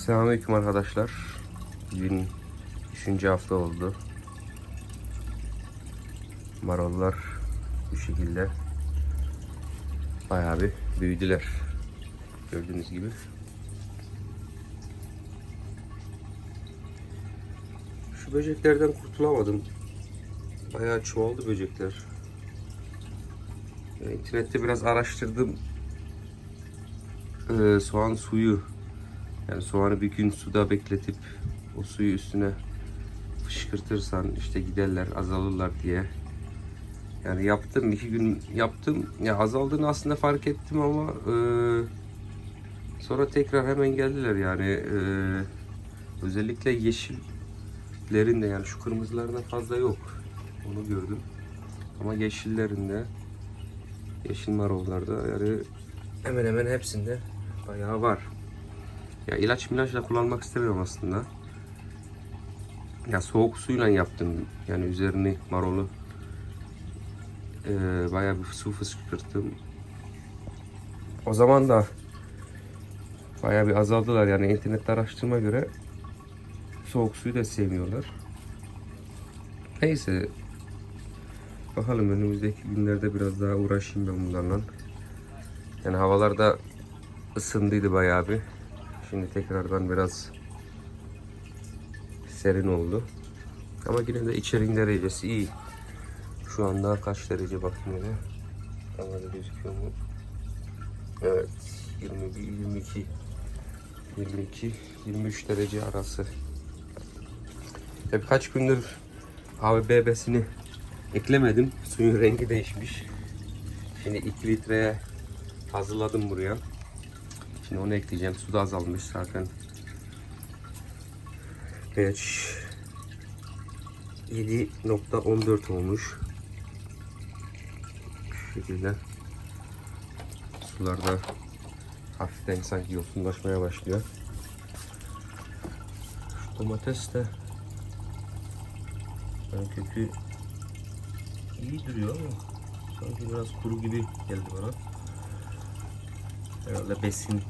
Selamünaleyküm arkadaşlar. Bugün 3. hafta oldu. Marollar bu şekilde bayağı bir büyüdüler. Gördüğünüz gibi. Şu böceklerden kurtulamadım. Bayağı çoğaldı böcekler. İnternette biraz araştırdım. Ee, soğan suyu yani soğanı bir gün suda bekletip o suyu üstüne fışkırtırsan işte giderler azalırlar diye. Yani yaptım iki gün yaptım. Ya azaldığını aslında fark ettim ama e, sonra tekrar hemen geldiler yani e, özellikle yeşillerin de yani şu kırmızılarında fazla yok. Onu gördüm. Ama yeşillerinde yeşil marollarda yani hemen hemen hepsinde bayağı var. Ya ilaç milaç da kullanmak istemiyorum aslında. Ya soğuk suyla yaptım. Yani üzerini marolu e, bayağı bir su fışkırttım. O zaman da bayağı bir azaldılar. Yani internette araştırma göre soğuk suyu da sevmiyorlar. Neyse. Bakalım önümüzdeki günlerde biraz daha uğraşayım ben bunlarla. Yani havalar da ısındıydı bayağı bir. Şimdi tekrardan biraz serin oldu. Ama yine de içerinin derecesi iyi. Şu anda kaç derece bakayım öyle. Kamerada gözüküyor mu? Evet. 21, 22, 22, 23 derece arası. Ya birkaç gündür abi bebesini eklemedim. Suyun rengi değişmiş. Şimdi 2 litreye hazırladım buraya. Şimdi onu ekleyeceğim. Su da azalmış zaten. pH 7.14 olmuş. Şu şekilde. Sularda hafiften sanki yosunlaşmaya başlıyor. Şu domates de yani kökü iyi duruyor ama sanki biraz kuru gibi geldi bana. Herhalde besin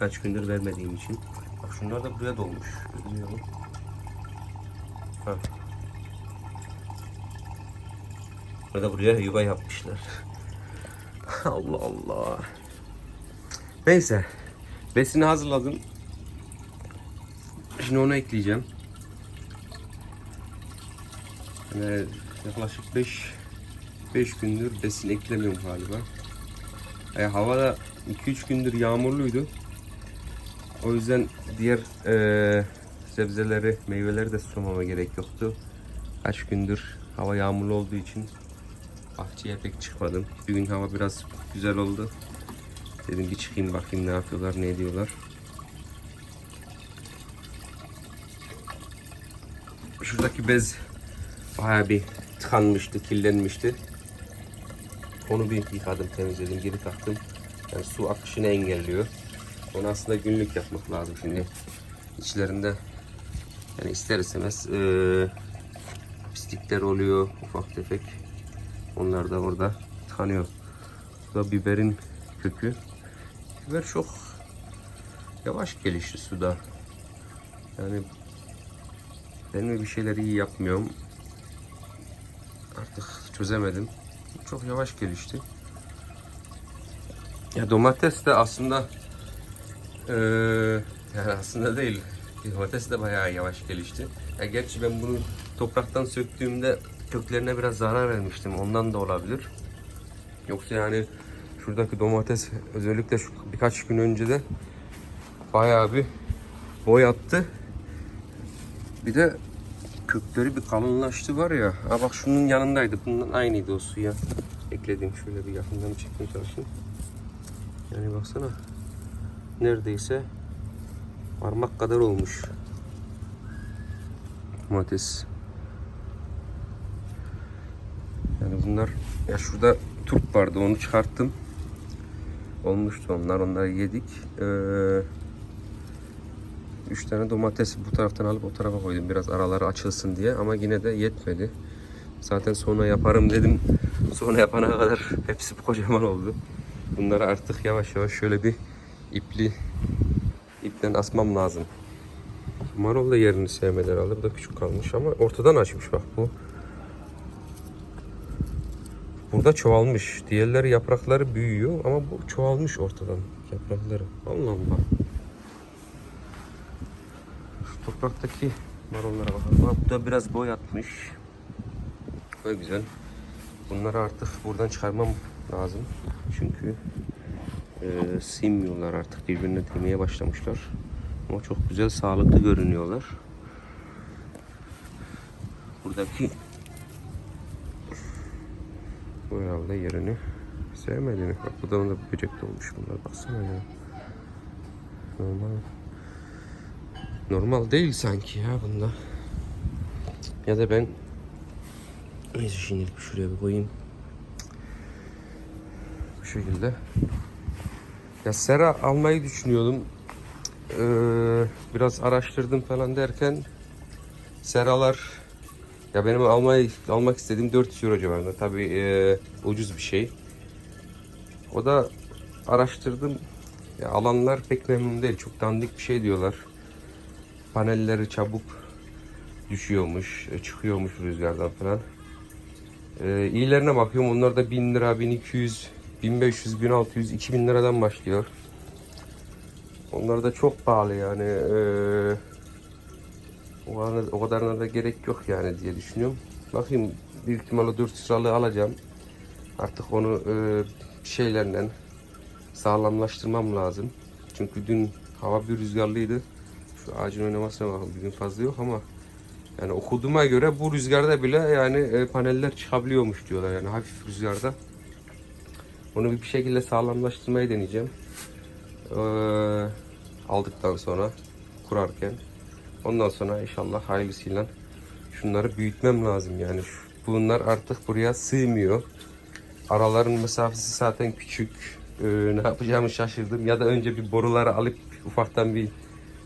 kaç gündür vermediğim için. Bak şunlar da buraya dolmuş. Mu? Ha. Burada buraya yuva yapmışlar. Allah Allah. Neyse. Besini hazırladım. Şimdi onu ekleyeceğim. Yani yaklaşık 5 5 gündür besin eklemiyorum galiba. E, havada 2-3 gündür yağmurluydu. O yüzden diğer e, sebzeleri, meyveleri de sulamama gerek yoktu. Kaç gündür hava yağmurlu olduğu için bahçeye pek çıkmadım. Bugün hava biraz güzel oldu. Dedim bir çıkayım bakayım ne yapıyorlar, ne ediyorlar. Şuradaki bez bayağı bir tıkanmıştı, kirlenmişti. Onu bir yıkadım, temizledim, geri taktım. Yani su akışını engelliyor. Onu aslında günlük yapmak lazım şimdi. İçlerinde yani ister istemez eee pislikler oluyor ufak tefek. Onlar da orada tıkanıyor. Bu da biberin kökü. Biber çok yavaş gelişti suda. Yani ben mi bir şeyleri iyi yapmıyorum. Artık çözemedim. Çok yavaş gelişti. Ya domates de aslında eee, yani aslında değil. Domates de bayağı yavaş gelişti. Ya gerçi ben bunu topraktan söktüğümde köklerine biraz zarar vermiştim. Ondan da olabilir. Yoksa yani şuradaki domates özellikle şu birkaç gün önce de bayağı bir boy attı. Bir de kökleri bir kalınlaştı var ya. Ha bak şunun yanındaydı. Bundan aynıydı o suya. Ekledim şöyle bir yakından çekmeye çalışayım. Yani baksana. Neredeyse parmak kadar olmuş. Domates. Yani bunlar ya şurada turp vardı onu çıkarttım. Olmuştu onlar. Onları yedik. Ee, üç tane domates bu taraftan alıp o tarafa koydum. Biraz araları açılsın diye ama yine de yetmedi. Zaten sonra yaparım dedim. Sonra yapana kadar hepsi kocaman oldu. Bunları artık yavaş yavaş şöyle bir ipli ipten asmam lazım. Marul da yerini sevmedi herhalde. Bu da küçük kalmış ama ortadan açmış bak bu. Burada çoğalmış. Diğerleri yaprakları büyüyor ama bu çoğalmış ortadan yaprakları. Allah Allah. Şu topraktaki marullara bakalım. Ha, bu da biraz boy atmış. Böyle güzel. Bunları artık buradan çıkarmam lazım. Çünkü e, sinmiyorlar artık. Birbirine değmeye başlamışlar. Ama çok güzel, sağlıklı görünüyorlar. Buradaki bu herhalde yerini sevmediğini. Bak bu da böcek dolmuş bunlar. Baksana ya. Normal. Normal değil sanki ya bunda. Ya da ben Neyse şimdilik şuraya bir koyayım. Bu şekilde. Ya sera almayı düşünüyordum. Ee, biraz araştırdım falan derken seralar ya benim almayı almak istediğim 400 euro civarında. Tabii e, ucuz bir şey. O da araştırdım. Ya alanlar pek memnun değil. Çok dandik bir şey diyorlar. Panelleri çabuk düşüyormuş, e, çıkıyormuş rüzgardan falan. Ee, iyilerine bakıyorum. Onlar da 1000 lira, 1200, 1500, 1600, 2000 liradan başlıyor. Onlar da çok pahalı yani. Ee, o, kadar, o kadarına da gerek yok yani diye düşünüyorum. Bakayım büyük ihtimalle 400 liralığı alacağım. Artık onu e, şeylerle sağlamlaştırmam lazım. Çünkü dün hava bir rüzgarlıydı. Şu ağacın oynamasına bakalım. Bugün fazla yok ama yani okuduğuma göre bu rüzgarda bile yani e, paneller çıkabiliyormuş diyorlar yani hafif rüzgarda. Onu bir şekilde sağlamlaştırmayı deneyeceğim. Ee, aldıktan sonra kurarken. Ondan sonra inşallah hayırlısıyla şunları büyütmem lazım yani. Bunlar artık buraya sığmıyor. Araların mesafesi zaten küçük. Ee, ne yapacağımı şaşırdım. Ya da önce bir boruları alıp ufaktan bir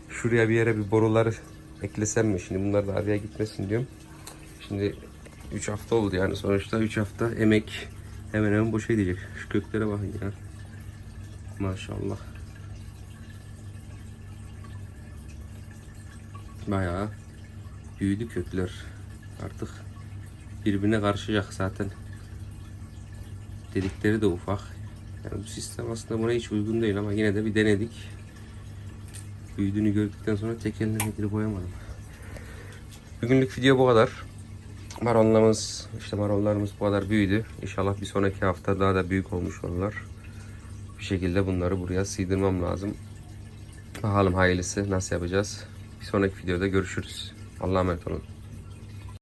şuraya bir yere bir boruları eklesem mi? Şimdi bunlar da araya gitmesin diyorum. Şimdi 3 hafta oldu yani sonuçta 3 hafta emek hemen hemen boşa gidecek. Şu köklere bakın ya. Maşallah. Bayağı büyüdü kökler. Artık birbirine karışacak zaten. Dedikleri de ufak. Yani bu sistem aslında buna hiç uygun değil ama yine de bir denedik. Büyüdüğünü gördükten sonra tekeline geri boyamadım. Bugünlük video bu kadar. Marollarımız, işte marollarımız bu kadar büyüdü. İnşallah bir sonraki hafta daha da büyük olmuş olurlar. Bir şekilde bunları buraya sığdırmam lazım. Bakalım hayırlısı nasıl yapacağız. Bir sonraki videoda görüşürüz. Allah'a emanet olun.